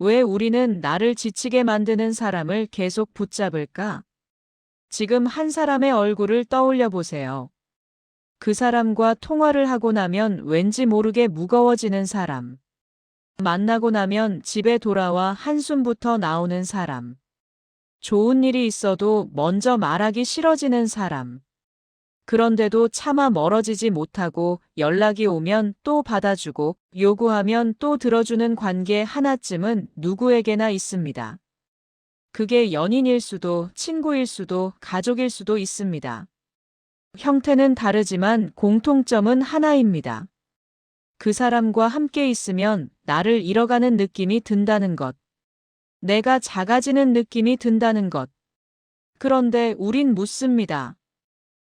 왜 우리는 나를 지치게 만드는 사람을 계속 붙잡을까? 지금 한 사람의 얼굴을 떠올려 보세요. 그 사람과 통화를 하고 나면 왠지 모르게 무거워지는 사람. 만나고 나면 집에 돌아와 한숨부터 나오는 사람. 좋은 일이 있어도 먼저 말하기 싫어지는 사람. 그런데도 차마 멀어지지 못하고 연락이 오면 또 받아주고 요구하면 또 들어주는 관계 하나쯤은 누구에게나 있습니다. 그게 연인일 수도 친구일 수도 가족일 수도 있습니다. 형태는 다르지만 공통점은 하나입니다. 그 사람과 함께 있으면 나를 잃어가는 느낌이 든다는 것. 내가 작아지는 느낌이 든다는 것. 그런데 우린 묻습니다.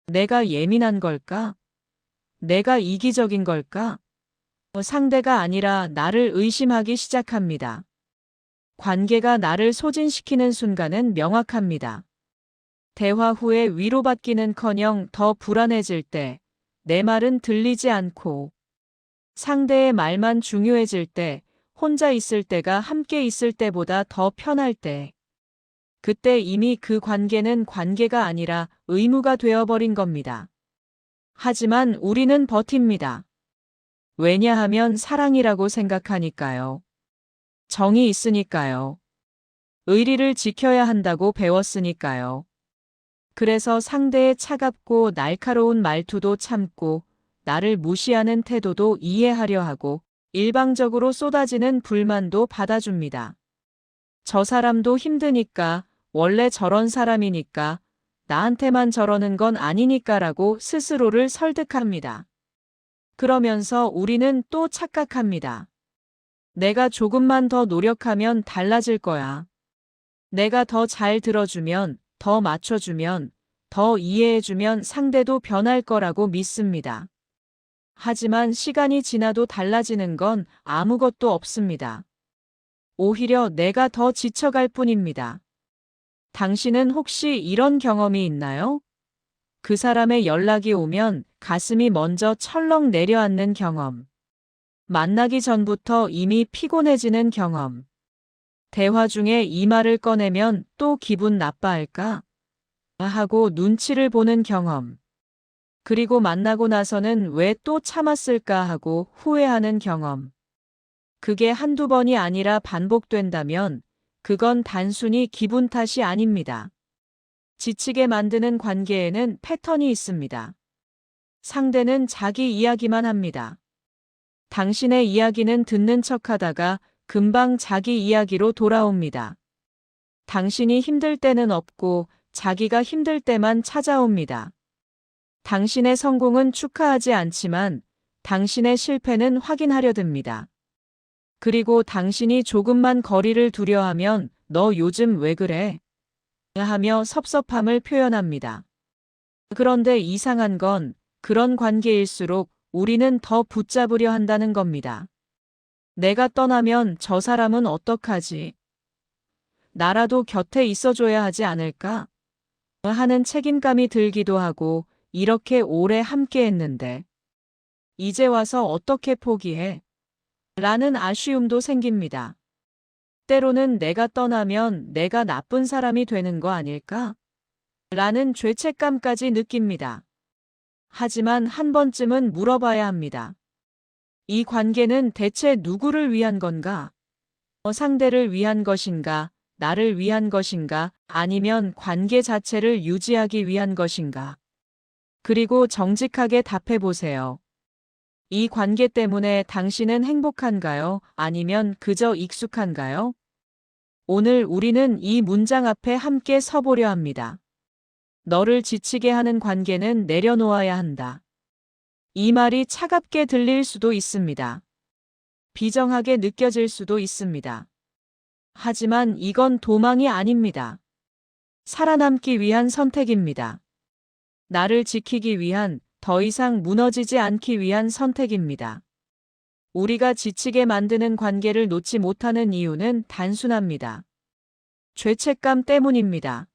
내가 예민한 걸까? 내가 이기적인 걸까? 상대가 아니라 나를 의심하기 시작합니다. 관계가 나를 소진시키는 순간은 명확합니다. 대화 후에 위로받기는 커녕 더 불안해질 때, 내 말은 들리지 않고, 상대의 말만 중요해질 때, 혼자 있을 때가 함께 있을 때보다 더 편할 때, 그때 이미 그 관계는 관계가 아니라 의무가 되어버린 겁니다. 하지만 우리는 버팁니다. 왜냐하면 사랑이라고 생각하니까요. 정이 있으니까요. 의리를 지켜야 한다고 배웠으니까요. 그래서 상대의 차갑고 날카로운 말투도 참고 나를 무시하는 태도도 이해하려 하고 일방적으로 쏟아지는 불만도 받아줍니다. 저 사람도 힘드니까 원래 저런 사람이니까 나한테만 저러는 건 아니니까라고 스스로를 설득합니다. 그러면서 우리는 또 착각합니다. 내가 조금만 더 노력하면 달라질 거야. 내가 더 잘 들어주면, 더 맞춰주면, 더 이해해주면 상대도 변할 거라고 믿습니다. 하지만 시간이 지나도 달라지는 건 아무것도 없습니다. 오히려 내가 더 지쳐갈 뿐입니다. 당신은 혹시 이런 경험이 있나요? 그 사람의 연락이 오면 가슴이 먼저 철렁 내려앉는 경험. 만나기 전부터 이미 피곤해지는 경험. 대화 중에 이 말을 꺼내면 또 기분 나빠할까? 하고 눈치를 보는 경험. 그리고 만나고 나서는 왜 또 참았을까 하고 후회하는 경험. 그게 한두 번이 아니라 반복된다면 그건 단순히 기분 탓이 아닙니다. 지치게 만드는 관계에는 패턴이 있습니다. 상대는 자기 이야기만 합니다. 당신의 이야기는 듣는 척 하다가 금방 자기 이야기로 돌아옵니다. 당신이 힘들 때는 없고 자기가 힘들 때만 찾아옵니다. 당신의 성공은 축하하지 않지만 당신의 실패는 확인하려 듭니다. 그리고 당신이 조금만 거리를 두려 하면 너 요즘 왜 그래? 하며 섭섭함을 표현합니다. 그런데 이상한 건 그런 관계일수록 우리는 더 붙잡으려 한다는 겁니다. 내가 떠나면 저 사람은 어떡하지? 나라도 곁에 있어줘야 하지 않을까? 하는 책임감이 들기도 하고 이렇게 오래 함께 했는데 이제 와서 어떻게 포기해? 라는 아쉬움도 생깁니다. 때로는 내가 떠나면 내가 나쁜 사람이 되는 거 아닐까? 라는 죄책감까지 느낍니다. 하지만 한 번쯤은 물어봐야 합니다. 이 관계는 대체 누구를 위한 건가? 어, 상대를 위한 것인가? 나를 위한 것인가? 아니면 관계 자체를 유지하기 위한 것인가? 그리고 정직하게 답해 보세요. 이 관계 때문에 당신은 행복한가요? 아니면 그저 익숙한가요? 오늘 우리는 이 문장 앞에 함께 서보려 합니다. 너를 지치게 하는 관계는 내려놓아야 한다. 이 말이 차갑게 들릴 수도 있습니다. 비정하게 느껴질 수도 있습니다. 하지만 이건 도망이 아닙니다. 살아남기 위한 선택입니다. 나를 지키기 위한 더 이상 무너지지 않기 위한 선택입니다. 우리가 지치게 만드는 관계를 놓지 못하는 이유는 단순합니다. 죄책감 때문입니다.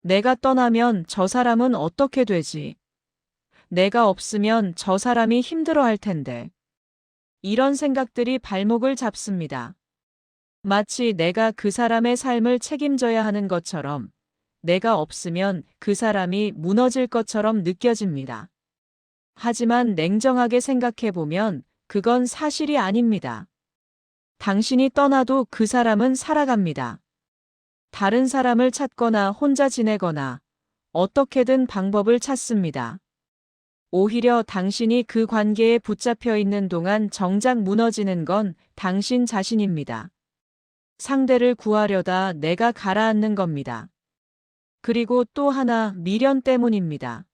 내가 떠나면 저 사람은 어떻게 되지? 내가 없으면 저 사람이 힘들어 할 텐데. 이런 생각들이 발목을 잡습니다. 마치 내가 그 사람의 삶을 책임져야 하는 것처럼 내가 없으면 그 사람이 무너질 것처럼 느껴집니다. 하지만 냉정하게 생각해 보면 그건 사실이 아닙니다. 당신이 떠나도 그 사람은 살아갑니다. 다른 사람을 찾거나 혼자 지내거나 어떻게든 방법을 찾습니다. 오히려 당신이 그 관계에 붙잡혀 있는 동안 정작 무너지는 건 당신 자신입니다. 상대를 구하려다 내가 가라앉는 겁니다. 그리고 또 하나 미련 때문입니다.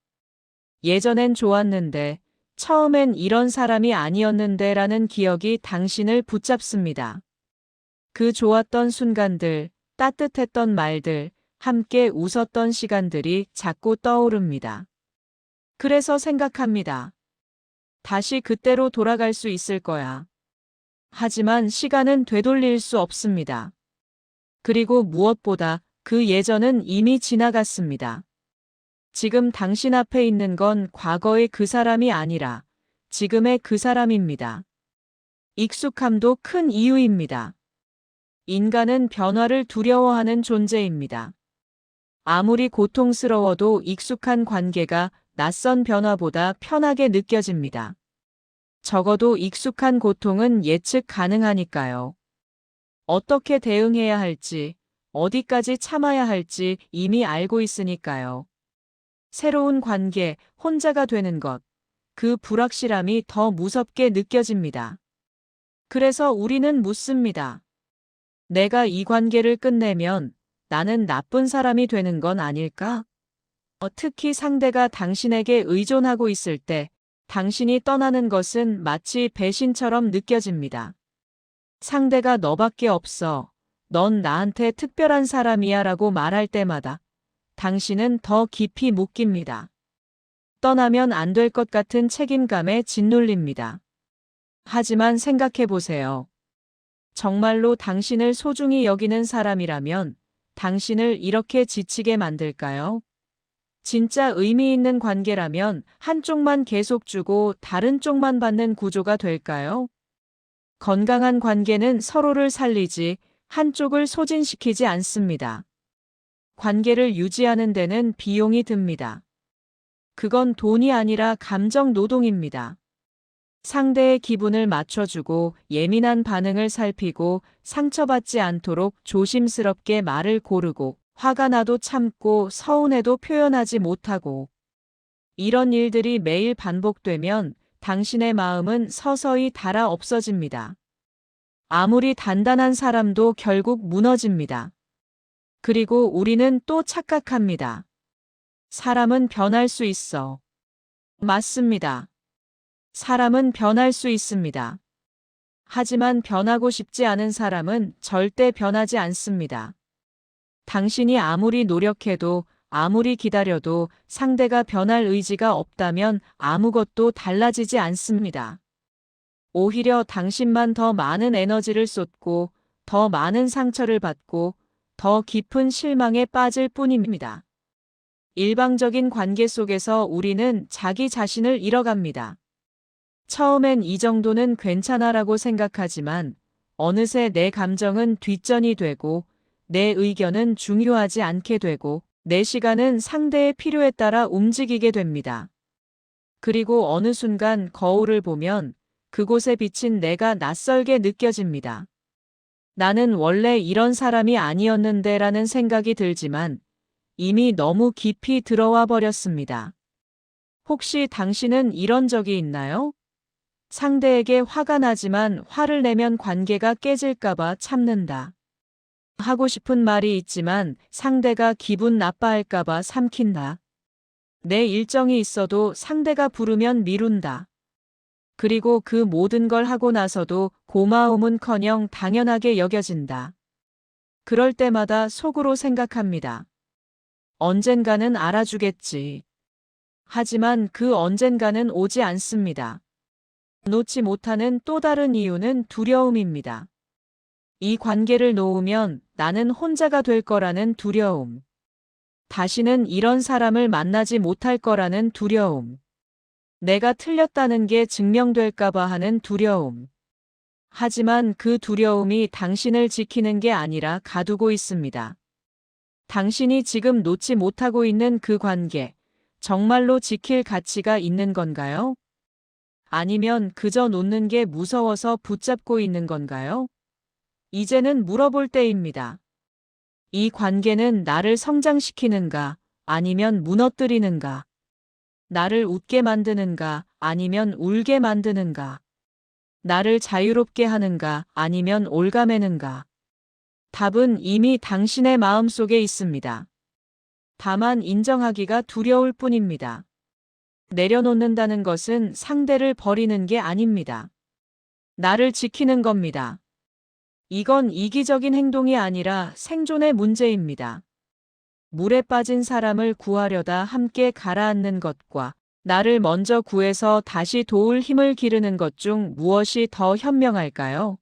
예전엔 좋았는데, 처음엔 이런 사람이 아니었는데 라는 기억이 당신을 붙잡습니다. 그 좋았던 순간들, 따뜻했던 말들, 함께 웃었던 시간들이 자꾸 떠오릅니다. 그래서 생각합니다. 다시 그때로 돌아갈 수 있을 거야. 하지만 시간은 되돌릴 수 없습니다. 그리고 무엇보다 그 예전은 이미 지나갔습니다. 지금 당신 앞에 있는 건 과거의 그 사람이 아니라 지금의 그 사람입니다. 익숙함도 큰 이유입니다. 인간은 변화를 두려워하는 존재입니다. 아무리 고통스러워도 익숙한 관계가 낯선 변화보다 편하게 느껴집니다. 적어도 익숙한 고통은 예측 가능하니까요. 어떻게 대응해야 할지, 어디까지 참아야 할지 이미 알고 있으니까요. 새로운 관계, 혼자가 되는 것, 그 불확실함이 더 무섭게 느껴집니다. 그래서 우리는 묻습니다. 내가 이 관계를 끝내면 나는 나쁜 사람이 되는 건 아닐까? 어, 특히 상대가 당신에게 의존하고 있을 때 당신이 떠나는 것은 마치 배신처럼 느껴집니다. 상대가 너밖에 없어. 넌 나한테 특별한 사람이야 라고 말할 때마다 당신은 더 깊이 묶입니다. 떠나면 안 될 것 같은 책임감에 짓눌립니다. 하지만 생각해 보세요. 정말로 당신을 소중히 여기는 사람이라면 당신을 이렇게 지치게 만들까요? 진짜 의미 있는 관계라면 한쪽만 계속 주고 다른 쪽만 받는 구조가 될까요? 건강한 관계는 서로를 살리지 한쪽을 소진시키지 않습니다. 관계를 유지하는 데는 비용이 듭니다. 그건 돈이 아니라 감정 노동입니다. 상대의 기분을 맞춰주고 예민한 반응을 살피고 상처받지 않도록 조심스럽게 말을 고르고 화가 나도 참고 서운해도 표현하지 못하고 이런 일들이 매일 반복되면 당신의 마음은 서서히 닳아 없어집니다. 아무리 단단한 사람도 결국 무너집니다. 그리고 우리는 또 착각합니다. 사람은 변할 수 있어. 맞습니다. 사람은 변할 수 있습니다. 하지만 변하고 싶지 않은 사람은 절대 변하지 않습니다. 당신이 아무리 노력해도 아무리 기다려도 상대가 변할 의지가 없다면 아무것도 달라지지 않습니다. 오히려 당신만 더 많은 에너지를 쏟고 더 많은 상처를 받고 더 깊은 실망에 빠질 뿐입니다. 일방적인 관계 속에서 우리는 자기 자신을 잃어갑니다. 처음엔 이 정도는 괜찮아라고 생각하지만 어느새 내 감정은 뒷전이 되고 내 의견은 중요하지 않게 되고 내 시간은 상대의 필요에 따라 움직이게 됩니다. 그리고 어느 순간 거울을 보면 그곳에 비친 내가 낯설게 느껴집니다. 나는 원래 이런 사람이 아니었는데 라는 생각이 들지만 이미 너무 깊이 들어와 버렸습니다. 혹시 당신은 이런 적이 있나요? 상대에게 화가 나지만 화를 내면 관계가 깨질까봐 참는다. 하고 싶은 말이 있지만 상대가 기분 나빠할까봐 삼킨다. 내 일정이 있어도 상대가 부르면 미룬다. 그리고 그 모든 걸 하고 나서도 고마움은 커녕 당연하게 여겨진다. 그럴 때마다 속으로 생각합니다. 언젠가는 알아주겠지. 하지만 그 언젠가는 오지 않습니다. 놓지 못하는 또 다른 이유는 두려움입니다. 이 관계를 놓으면 나는 혼자가 될 거라는 두려움. 다시는 이런 사람을 만나지 못할 거라는 두려움. 내가 틀렸다는 게 증명될까봐 하는 두려움. 하지만 그 두려움이 당신을 지키는 게 아니라 가두고 있습니다. 당신이 지금 놓지 못하고 있는 그 관계, 정말로 지킬 가치가 있는 건가요? 아니면 그저 놓는 게 무서워서 붙잡고 있는 건가요? 이제는 물어볼 때입니다. 이 관계는 나를 성장시키는가, 아니면 무너뜨리는가? 나를 웃게 만드는가, 아니면 울게 만드는가? 나를 자유롭게 하는가, 아니면 올가매는가? 답은 이미 당신의 마음 속에 있습니다. 다만 인정하기가 두려울 뿐입니다. 내려놓는다는 것은 상대를 버리는 게 아닙니다. 나를 지키는 겁니다. 이건 이기적인 행동이 아니라 생존의 문제입니다. 물에 빠진 사람을 구하려다 함께 가라앉는 것과 나를 먼저 구해서 다시 도울 힘을 기르는 것 중 무엇이 더 현명할까요?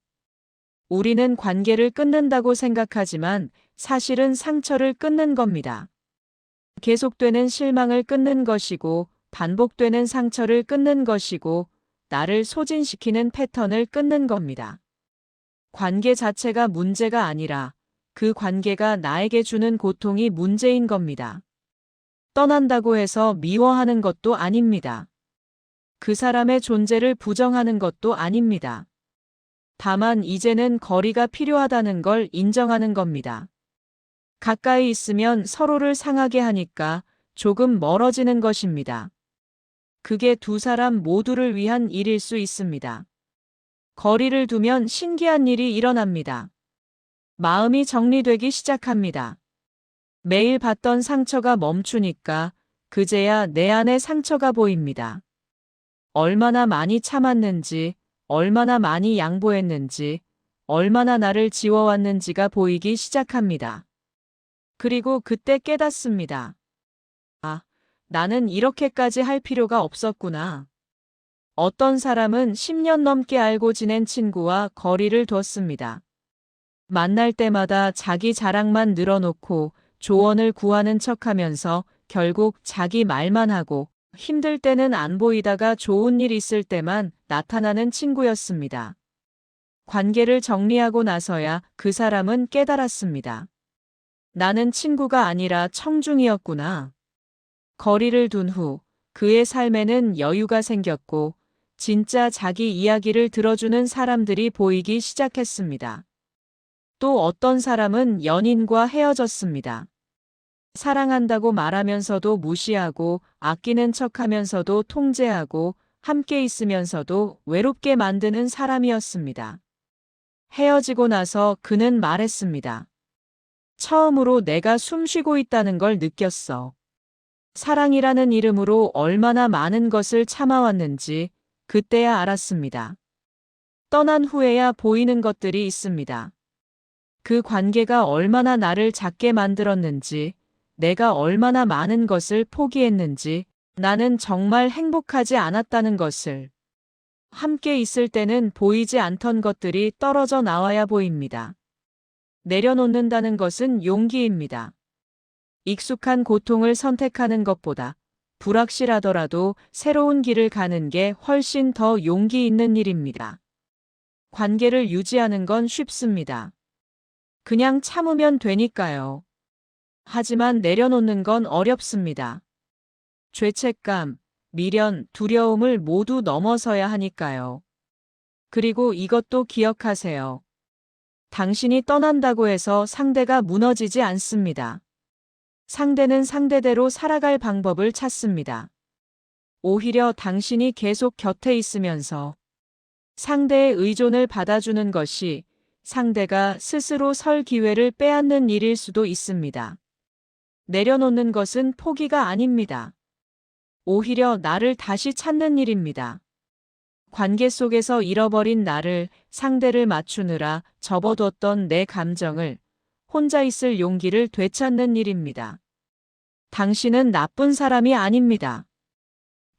우리는 관계를 끊는다고 생각하지만 사실은 상처를 끊는 겁니다. 계속되는 실망을 끊는 것이고 반복되는 상처를 끊는 것이고 나를 소진시키는 패턴을 끊는 겁니다. 관계 자체가 문제가 아니라 그 관계가 나에게 주는 고통이 문제인 겁니다. 떠난다고 해서 미워하는 것도 아닙니다. 그 사람의 존재를 부정하는 것도 아닙니다. 다만 이제는 거리가 필요하다는 걸 인정하는 겁니다. 가까이 있으면 서로를 상하게 하니까 조금 멀어지는 것입니다. 그게 두 사람 모두를 위한 일일 수 있습니다. 거리를 두면 신기한 일이 일어납니다. 마음이 정리되기 시작합니다. 매일 받던 상처가 멈추니까 그제야 내 안에 상처가 보입니다. 얼마나 많이 참았는지, 얼마나 많이 양보했는지, 얼마나 나를 지워왔는지가 보이기 시작합니다. 그리고 그때 깨닫습니다. 아, 나는 이렇게까지 할 필요가 없었구나. 어떤 사람은 10년 넘게 알고 지낸 친구와 거리를 뒀습니다. 만날 때마다 자기 자랑만 늘어놓고 조언을 구하는 척 하면서 결국 자기 말만 하고 힘들 때는 안 보이다가 좋은 일 있을 때만 나타나는 친구였습니다. 관계를 정리하고 나서야 그 사람은 깨달았습니다. 나는 친구가 아니라 청중이었구나. 거리를 둔 후 그의 삶에는 여유가 생겼고 진짜 자기 이야기를 들어주는 사람들이 보이기 시작했습니다. 또 어떤 사람은 연인과 헤어졌습니다. 사랑한다고 말하면서도 무시하고 아끼는 척 하면서도 통제하고 함께 있으면서도 외롭게 만드는 사람이었습니다. 헤어지고 나서 그는 말했습니다. 처음으로 내가 숨 쉬고 있다는 걸 느꼈어. 사랑이라는 이름으로 얼마나 많은 것을 참아왔는지 그때야 알았습니다. 떠난 후에야 보이는 것들이 있습니다. 그 관계가 얼마나 나를 작게 만들었는지, 내가 얼마나 많은 것을 포기했는지, 나는 정말 행복하지 않았다는 것을. 함께 있을 때는 보이지 않던 것들이 떨어져 나와야 보입니다. 내려놓는다는 것은 용기입니다. 익숙한 고통을 선택하는 것보다 불확실하더라도 새로운 길을 가는 게 훨씬 더 용기 있는 일입니다. 관계를 유지하는 건 쉽습니다. 그냥 참으면 되니까요. 하지만 내려놓는 건 어렵습니다. 죄책감, 미련, 두려움을 모두 넘어서야 하니까요. 그리고 이것도 기억하세요. 당신이 떠난다고 해서 상대가 무너지지 않습니다. 상대는 상대대로 살아갈 방법을 찾습니다. 오히려 당신이 계속 곁에 있으면서 상대의 의존을 받아주는 것이 상대가 스스로 설 기회를 빼앗는 일일 수도 있습니다. 내려놓는 것은 포기가 아닙니다. 오히려 나를 다시 찾는 일입니다. 관계 속에서 잃어버린 나를 상대를 맞추느라 접어뒀던 내 감정을 혼자 있을 용기를 되찾는 일입니다. 당신은 나쁜 사람이 아닙니다.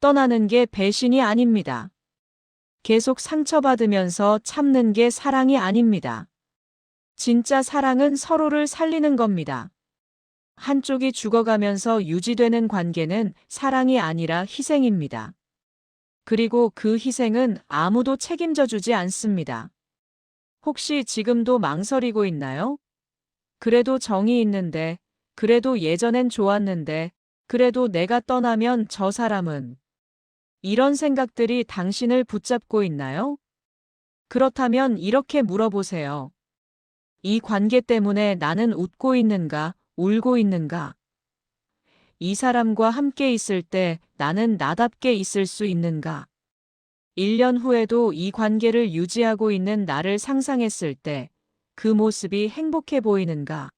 떠나는 게 배신이 아닙니다. 계속 상처받으면서 참는 게 사랑이 아닙니다. 진짜 사랑은 서로를 살리는 겁니다. 한쪽이 죽어가면서 유지되는 관계는 사랑이 아니라 희생입니다. 그리고 그 희생은 아무도 책임져 주지 않습니다. 혹시 지금도 망설이고 있나요? 그래도 정이 있는데, 그래도 예전엔 좋았는데, 그래도 내가 떠나면 저 사람은. 이런 생각들이 당신을 붙잡고 있나요? 그렇다면 이렇게 물어보세요. 이 관계 때문에 나는 웃고 있는가, 울고 있는가? 이 사람과 함께 있을 때 나는 나답게 있을 수 있는가? 1년 후에도 이 관계를 유지하고 있는 나를 상상했을 때 그 모습이 행복해 보이는가?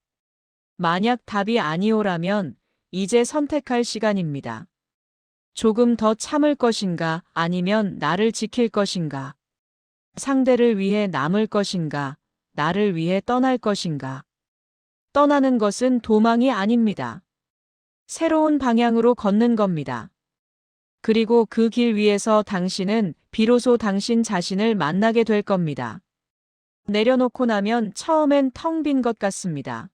만약 답이 아니오라면 이제 선택할 시간입니다. 조금 더 참을 것인가 아니면 나를 지킬 것인가? 상대를 위해 남을 것인가? 나를 위해 떠날 것인가? 떠나는 것은 도망이 아닙니다. 새로운 방향으로 걷는 겁니다. 그리고 그 길 위에서 당신은 비로소 당신 자신을 만나게 될 겁니다. 내려놓고 나면 처음엔 텅 빈 것 같습니다.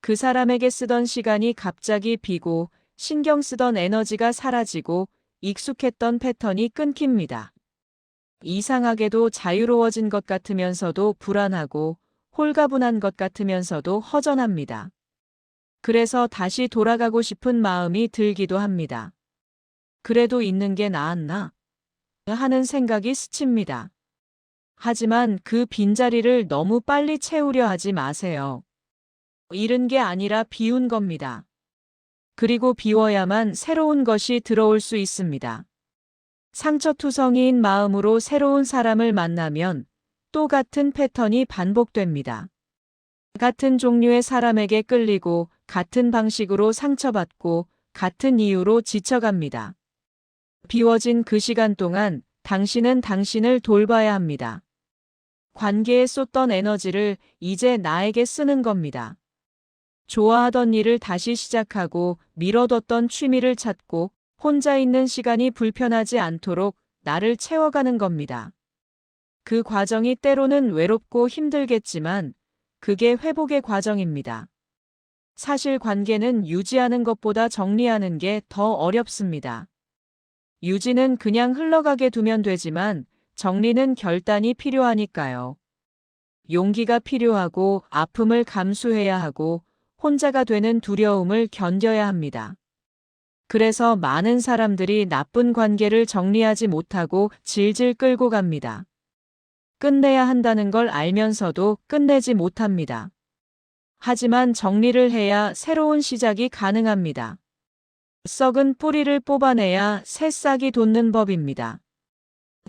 그 사람에게 쓰던 시간이 갑자기 비고 신경 쓰던 에너지가 사라지고 익숙했던 패턴이 끊깁니다. 이상하게도 자유로워진 것 같으면서도 불안하고 홀가분한 것 같으면서도 허전합니다. 그래서 다시 돌아가고 싶은 마음이 들기도 합니다. 그래도 있는 게 나았나? 하는 생각이 스칩니다. 하지만 그 빈자리를 너무 빨리 채우려 하지 마세요. 잃은 게 아니라 비운 겁니다. 그리고 비워야만 새로운 것이 들어올 수 있습니다. 상처투성이인 마음으로 새로운 사람을 만나면 또 같은 패턴이 반복됩니다. 같은 종류의 사람에게 끌리고 같은 방식으로 상처받고 같은 이유로 지쳐갑니다. 비워진 그 시간 동안 당신은 당신을 돌봐야 합니다. 관계에 쏟던 에너지를 이제 나에게 쓰는 겁니다. 좋아하던 일을 다시 시작하고 미뤄뒀던 취미를 찾고 혼자 있는 시간이 불편하지 않도록 나를 채워가는 겁니다. 그 과정이 때로는 외롭고 힘들겠지만 그게 회복의 과정입니다. 사실 관계는 유지하는 것보다 정리하는 게 더 어렵습니다. 유지는 그냥 흘러가게 두면 되지만 정리는 결단이 필요하니까요. 용기가 필요하고 아픔을 감수해야 하고 혼자가 되는 두려움을 견뎌야 합니다. 그래서 많은 사람들이 나쁜 관계를 정리하지 못하고 질질 끌고 갑니다. 끝내야 한다는 걸 알면서도 끝내지 못합니다. 하지만 정리를 해야 새로운 시작이 가능합니다. 썩은 뿌리를 뽑아내야 새싹이 돋는 법입니다.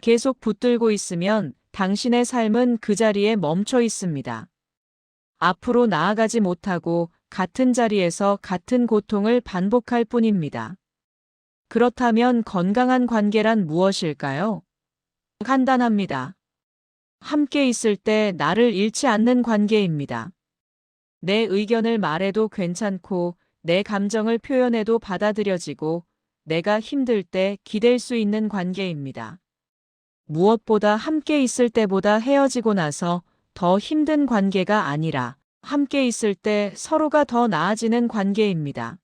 계속 붙들고 있으면 당신의 삶은 그 자리에 멈춰 있습니다. 앞으로 나아가지 못하고 같은 자리에서 같은 고통을 반복할 뿐입니다. 그렇다면 건강한 관계란 무엇일까요? 간단합니다. 함께 있을 때 나를 잃지 않는 관계입니다. 내 의견을 말해도 괜찮고 내 감정을 표현해도 받아들여지고 내가 힘들 때 기댈 수 있는 관계입니다. 무엇보다 함께 있을 때보다 헤어지고 나서 더 힘든 관계가 아니라 함께 있을 때 서로가 더 나아지는 관계입니다.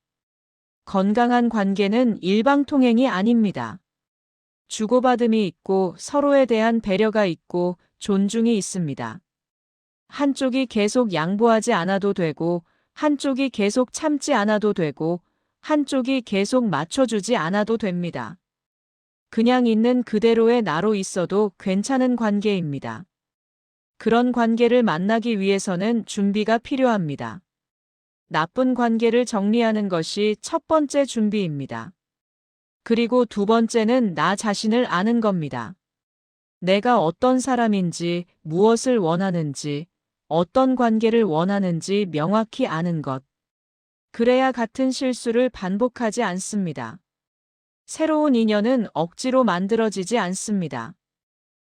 건강한 관계는 일방통행이 아닙니다. 주고받음이 있고 서로에 대한 배려가 있고 존중이 있습니다. 한쪽이 계속 양보하지 않아도 되고 한쪽이 계속 참지 않아도 되고 한쪽이 계속 맞춰주지 않아도 됩니다. 그냥 있는 그대로의 나로 있어도 괜찮은 관계입니다. 그런 관계를 만나기 위해서는 준비가 필요합니다. 나쁜 관계를 정리하는 것이 첫 번째 준비입니다. 그리고 두 번째는 나 자신을 아는 겁니다. 내가 어떤 사람인지, 무엇을 원하는지, 어떤 관계를 원하는지 명확히 아는 것. 그래야 같은 실수를 반복하지 않습니다. 새로운 인연은 억지로 만들어지지 않습니다.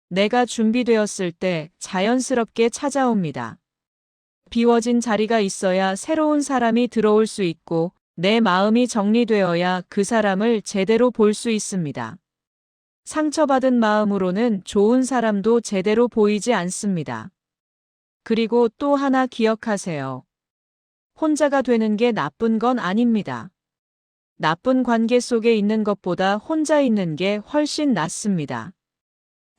내가 준비되었을 때 자연스럽게 찾아옵니다. 비워진 자리가 있어야 새로운 사람이 들어올 수 있고 내 마음이 정리되어야 그 사람을 제대로 볼 수 있습니다. 상처받은 마음으로는 좋은 사람도 제대로 보이지 않습니다. 그리고 또 하나 기억하세요. 혼자가 되는 게 나쁜 건 아닙니다. 나쁜 관계 속에 있는 것보다 혼자 있는 게 훨씬 낫습니다.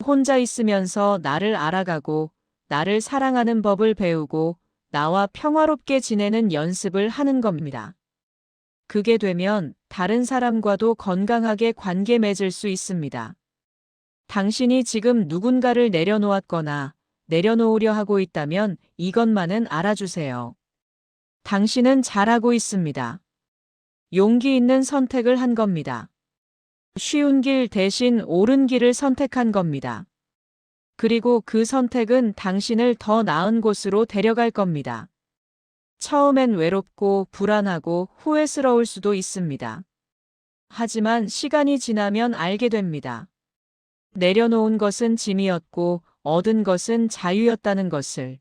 혼자 있으면서 나를 알아가고 나를 사랑하는 법을 배우고 나와 평화롭게 지내는 연습을 하는 겁니다. 그게 되면 다른 사람과도 건강하게 관계 맺을 수 있습니다. 당신이 지금 누군가를 내려놓았거나 내려놓으려 하고 있다면 이것만은 알아주세요. 당신은 잘하고 있습니다. 용기 있는 선택을 한 겁니다. 쉬운 길 대신 옳은 길을 선택한 겁니다. 그리고 그 선택은 당신을 더 나은 곳으로 데려갈 겁니다. 처음엔 외롭고 불안하고 후회스러울 수도 있습니다. 하지만 시간이 지나면 알게 됩니다. 내려놓은 것은 짐이었고 얻은 것은 자유였다는 것을.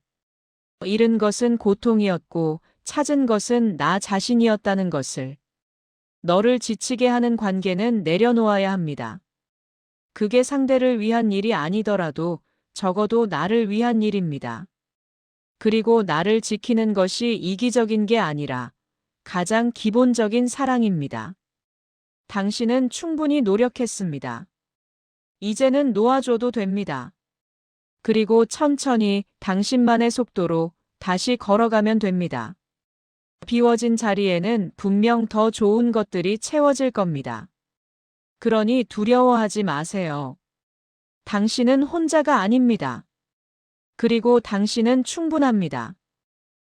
잃은 것은 고통이었고 찾은 것은 나 자신이었다는 것을. 너를 지치게 하는 관계는 내려놓아야 합니다. 그게 상대를 위한 일이 아니더라도 적어도 나를 위한 일입니다. 그리고 나를 지키는 것이 이기적인 게 아니라 가장 기본적인 사랑입니다. 당신은 충분히 노력했습니다. 이제는 놓아줘도 됩니다. 그리고 천천히 당신만의 속도로 다시 걸어가면 됩니다. 비워진 자리에는 분명 더 좋은 것들이 채워질 겁니다. 그러니 두려워하지 마세요. 당신은 혼자가 아닙니다. 그리고 당신은 충분합니다.